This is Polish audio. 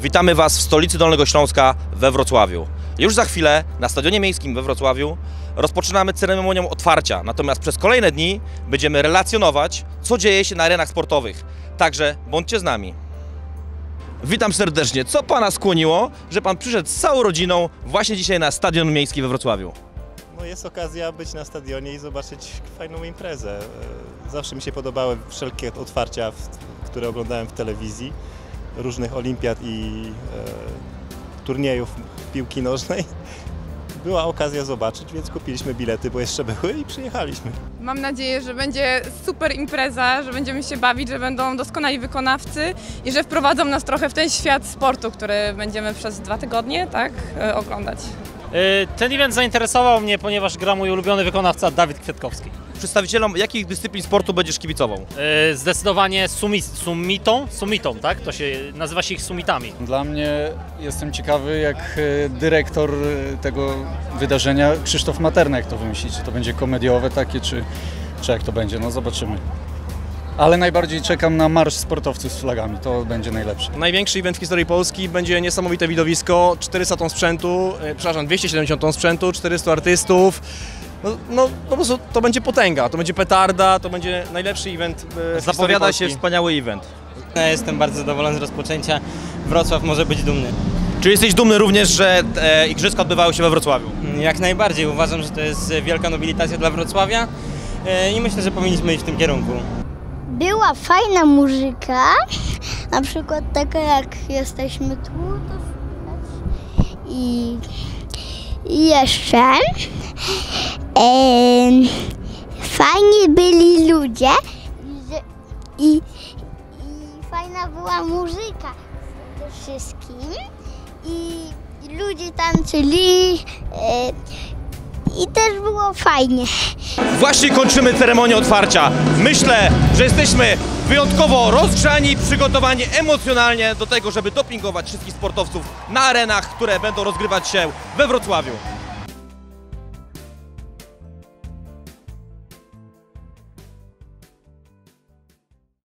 Witamy Was w stolicy Dolnego Śląska we Wrocławiu. Już za chwilę na Stadionie Miejskim we Wrocławiu rozpoczynamy ceremonię otwarcia, natomiast przez kolejne dni będziemy relacjonować, co dzieje się na arenach sportowych. Także bądźcie z nami. Witam serdecznie. Co Pana skłoniło, że Pan przyszedł z całą rodziną właśnie dzisiaj na Stadion Miejski we Wrocławiu? No jest okazja być na stadionie i zobaczyć fajną imprezę. E, Zawsze mi się podobały wszelkie otwarcia, które oglądałem w telewizji, różnych olimpiad i e, turniejów piłki nożnej. Była okazja zobaczyć, więc kupiliśmy bilety, bo jeszcze były i przyjechaliśmy. Mam nadzieję, że będzie super impreza, że będziemy się bawić, że będą doskonali wykonawcy i że wprowadzą nas trochę w ten świat sportu, który będziemy przez dwa tygodnie tak, e, oglądać. Y, Ten event zainteresował mnie, ponieważ gra mój ulubiony wykonawca Dawid Kwiatkowski. Przedstawicielom jakich dyscyplin sportu będziesz kibicował? Y, Zdecydowanie sumi, sumitą, sumitą, tak? To się nazywa się ich sumitami. Dla mnie jestem ciekawy, jak e, dyrektor e, tego wydarzenia, Krzysztof Materna, jak to wymyśli. Czy to będzie komediowe takie, czy, czy jak to będzie, no zobaczymy. Ale najbardziej czekam na marsz sportowców z flagami, to będzie najlepsze. Największy event w historii Polski będzie niesamowite widowisko, 400 ton sprzętu, e, przepraszam, 270 ton sprzętu, 400 artystów. No, no po prostu to będzie potęga, to będzie petarda, to będzie najlepszy event e, w Zapowiada się wspaniały event. Ja jestem bardzo zadowolony z rozpoczęcia. Wrocław może być dumny. Czy jesteś dumny również, że e, igrzyska odbywały się we Wrocławiu? Jak najbardziej uważam, że to jest wielka nobilitacja dla Wrocławia e, i myślę, że powinniśmy iść w tym kierunku. Była fajna muzyka, na przykład taka jak jesteśmy tu, to słychać. I, i jeszcze fajni byli ludzie i, i, fajna była muzyka wszystkim i, i ludzie tańczyli i też było fajnie. Właśnie kończymy ceremonię otwarcia. Myślę, że jesteśmy wyjątkowo rozgrzani, przygotowani emocjonalnie do tego, żeby dopingować wszystkich sportowców na arenach, które będą rozgrywać się we Wrocławiu.